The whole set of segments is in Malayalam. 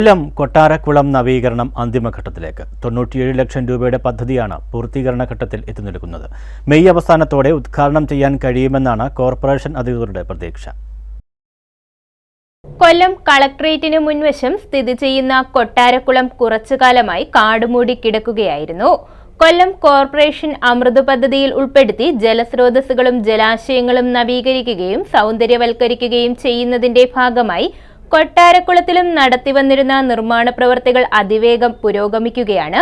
കൊല്ലം കൊട്ടാരക്കുളം നവീകരണം അന്തിമഘട്ടത്തിലേക്ക്. തൊണ്ണൂറ്റിയേഴ് ലക്ഷം രൂപയുടെ പദ്ധതിയാണ് പൂർത്തീകരണ ഘട്ടത്തിൽ എത്തി മെയ് അവസാനത്തോടെ ഉദ്ഘാടനം ചെയ്യാൻ കഴിയുമെന്നാണ് കോർപ്പറേഷൻ അധികൃതരുടെ പ്രതീക്ഷ. കൊല്ലം കളക്ട്രേറ്റിന് മുൻവശം സ്ഥിതി ചെയ്യുന്ന കൊട്ടാരക്കുളം കുറച്ചുകാലമായി കാടുമൂടി കിടക്കുകയായിരുന്നു. കൊല്ലം കോർപ്പറേഷൻ അമൃത് പദ്ധതിയിൽ ഉൾപ്പെടുത്തി ജലസ്രോതസ്സുകളും ജലാശയങ്ങളും നവീകരിക്കുകയും സൗന്ദര്യവൽക്കരിക്കുകയും ചെയ്യുന്നതിന്റെ ഭാഗമായി കൊട്ടാരക്കുളത്തിലും നടത്തിവന്നിരുന്ന നിർമ്മാണ പ്രവർത്തികൾ അതിവേഗം പുരോഗമിക്കുകയാണ്.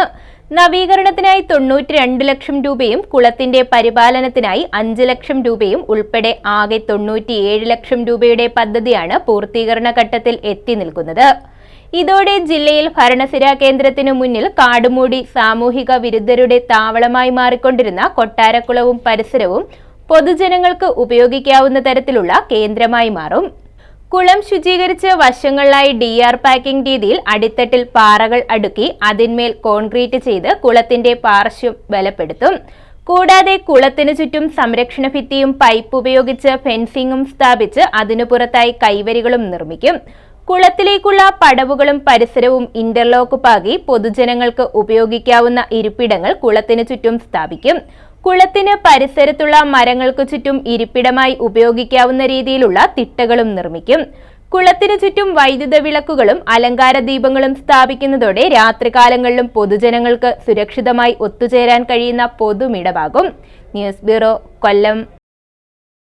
നവീകരണത്തിനായി തൊണ്ണൂറ്റി രണ്ട് ലക്ഷം രൂപയും കുളത്തിന്റെ പരിപാലനത്തിനായി അഞ്ച് ലക്ഷം രൂപയും ഉൾപ്പെടെ ആകെ തൊണ്ണൂറ്റിയേഴ് ലക്ഷം രൂപയുടെ പദ്ധതിയാണ് പൂർത്തീകരണ ഘട്ടത്തിൽ എത്തി നിൽക്കുന്നത്. ഇതോടെ ജില്ലയിൽ ഭരണസിരാ കേന്ദ്രത്തിനു മുന്നിൽ കാടുമൂടി സാമൂഹിക വിരുദ്ധരുടെ താവളമായി മാറിക്കൊണ്ടിരുന്ന കൊട്ടാരക്കുളവും പരിസരവും പൊതുജനങ്ങൾക്ക് ഉപയോഗിക്കാവുന്ന തരത്തിലുള്ള കേന്ദ്രമായി മാറും. കുളം ശുചീകരിച്ച് വശങ്ങളിലായി ഡി ആർ പാക്കിംഗ് രീതിയിൽ അടിത്തട്ടിൽ പാറകൾ അടുക്കി അതിന്മേൽ കോൺക്രീറ്റ് ചെയ്ത് കുളത്തിന്റെ പാർശ്വം ബലപ്പെടുത്തും. കൂടാതെ കുളത്തിനു ചുറ്റും സംരക്ഷണ ഭിത്തിയും പൈപ്പ് ഉപയോഗിച്ച് ഫെൻസിംഗും സ്ഥാപിച്ച് അതിനു പുറത്തായി കൈവരികളും നിർമ്മിക്കും. കുളത്തിലേക്കുള്ള പടവുകളും പരിസരവും ഇന്റർലോക്ക് പാകി പൊതുജനങ്ങൾക്ക് ഉപയോഗിക്കാവുന്ന ഇരിപ്പിടങ്ങൾ കുളത്തിന് ചുറ്റും സ്ഥാപിക്കും. കുളത്തിന് പരിസരത്തുള്ള മരങ്ങൾക്ക് ചുറ്റും ഇരിപ്പിടമായി ഉപയോഗിക്കാവുന്ന രീതിയിലുള്ള തിട്ടകളും നിർമ്മിക്കും. കുളത്തിന് ചുറ്റും വൈദ്യുത വിളക്കുകളും അലങ്കാര ദീപങ്ങളും സ്ഥാപിക്കുന്നതോടെ രാത്രികാലങ്ങളിലും പൊതുജനങ്ങൾക്ക് സുരക്ഷിതമായി ഒത്തുചേരാൻ കഴിയുന്ന പൊതുമിടവാകും. ന്യൂസ് ബ്യൂറോ കൊല്ലം.